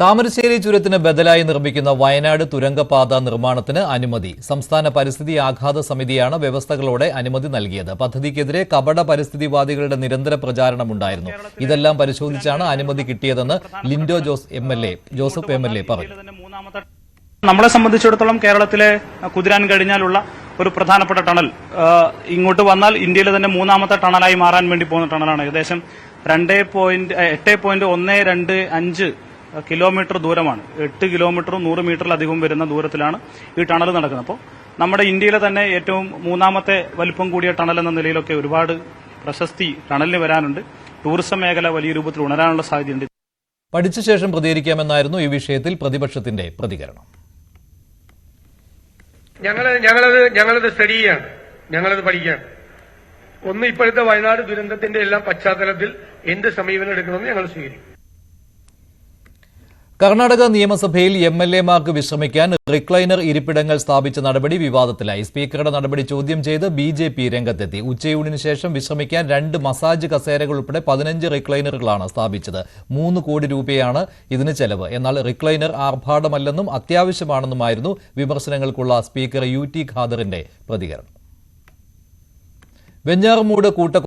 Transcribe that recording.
താമരശ്ശേരി ചുരത്തിന് ബദലായി നിർമ്മിക്കുന്ന വയനാട് തുരങ്കപാത നിർമ്മാണത്തിന് അനുമതി. സംസ്ഥാന പരിസ്ഥിതി ആഘാത സമിതിയാണ് വ്യവസ്ഥകളോടെ അനുമതി നൽകിയത്. പദ്ധതിക്കെതിരെ കപട പരിസ്ഥിതിവാദികളുടെ നിരന്തര പ്രചാരണമുണ്ടായിരുന്നു. ഇതെല്ലാം പരിശോധിച്ചാണ് അനുമതി കിട്ടിയതെന്ന് Lindo Jose M L A Joseph M L A പറഞ്ഞു. നമ്മളെ സംബന്ധിച്ചിടത്തോളം കേരളത്തിലെ കുതിരാൻ കഴിഞ്ഞാലുള്ള ഒരു പ്രധാനപ്പെട്ട ടണൽ ഇങ്ങോട്ട് വന്നാൽ ഇന്ത്യയിലെ തന്നെ മൂന്നാമത്തെ ടണലായി മാറാൻ വേണ്ടി പോകുന്ന ടണലാണ്. ഏകദേശം രണ്ട് പോയിന്റ് എട്ട് പോയിന്റ് ഒന്ന് രണ്ട് അഞ്ച് കിലോമീറ്റർ ദൂരമാണ്. എട്ട് കിലോമീറ്ററും നൂറ് മീറ്ററിലധികം വരുന്ന ദൂരത്തിലാണ് ഈ ടണൽ നടക്കുന്നത്. അപ്പോൾ നമ്മുടെ ഇന്ത്യയിലെ തന്നെ ഏറ്റവും മൂന്നാമത്തെ വലിപ്പം കൂടിയ ടണൽ എന്ന നിലയിലൊക്കെ ഒരുപാട് പ്രശസ്തി ടണലിന് വരാനുണ്ട്. ടൂറിസം മേഖല വലിയ രൂപത്തിൽ ഉണരാനുള്ള സാധ്യതയുണ്ട്. പഠിച്ച ശേഷം പ്രതികരിക്കാമെന്നായിരുന്നു ഈ വിഷയത്തിൽ പ്രതിപക്ഷത്തിന്റെ പ്രതികരണം. ഞങ്ങൾ ഞങ്ങളത് ഞങ്ങളത് സ്റ്റഡി ചെയ്യാണ്. ഞങ്ങളത് പഠിക്കുകയാണ്. ഒന്ന് ഇപ്പോഴത്തെ വയനാട് ദുരന്തത്തിന്റെ എല്ലാം പശ്ചാത്തലത്തിൽ എന്ത് സമീപനം എടുക്കണമെന്ന് ഞങ്ങൾ സ്വീകരിക്കും. കർണാടക നിയമസഭയിൽ എം എൽ എമാർക്ക് വിശ്രമിക്കാൻ റിക്ലൈനർ ഇരിപ്പിടങ്ങൾ സ്ഥാപിച്ച നടപടി വിവാദത്തിലായി. സ്പീക്കറുടെ നടപടി ചോദ്യം ചെയ്ത് ബി ജെ പി രംഗത്തെത്തി. ഉച്ചയൂണിന് ശേഷം വിശ്രമിക്കാൻ രണ്ട് മസാജ് കസേരകൾ ഉൾപ്പെടെ പതിനഞ്ച് റിക്ലൈനറുകളാണ് സ്ഥാപിച്ചത്. മൂന്ന് കോടി രൂപയാണ് ഇതിന് ചെലവ്. എന്നാൽ റിക്ലൈനർ ആർഭാടമല്ലെന്നും അത്യാവശ്യമാണെന്നുമായിരുന്നു വിമർശനങ്ങൾക്കുള്ള സ്പീക്കർ യു ടി ഖാദറിന്റെ പ്രതികരണം. വെഞ്ഞാറമൂട് കൂട്ട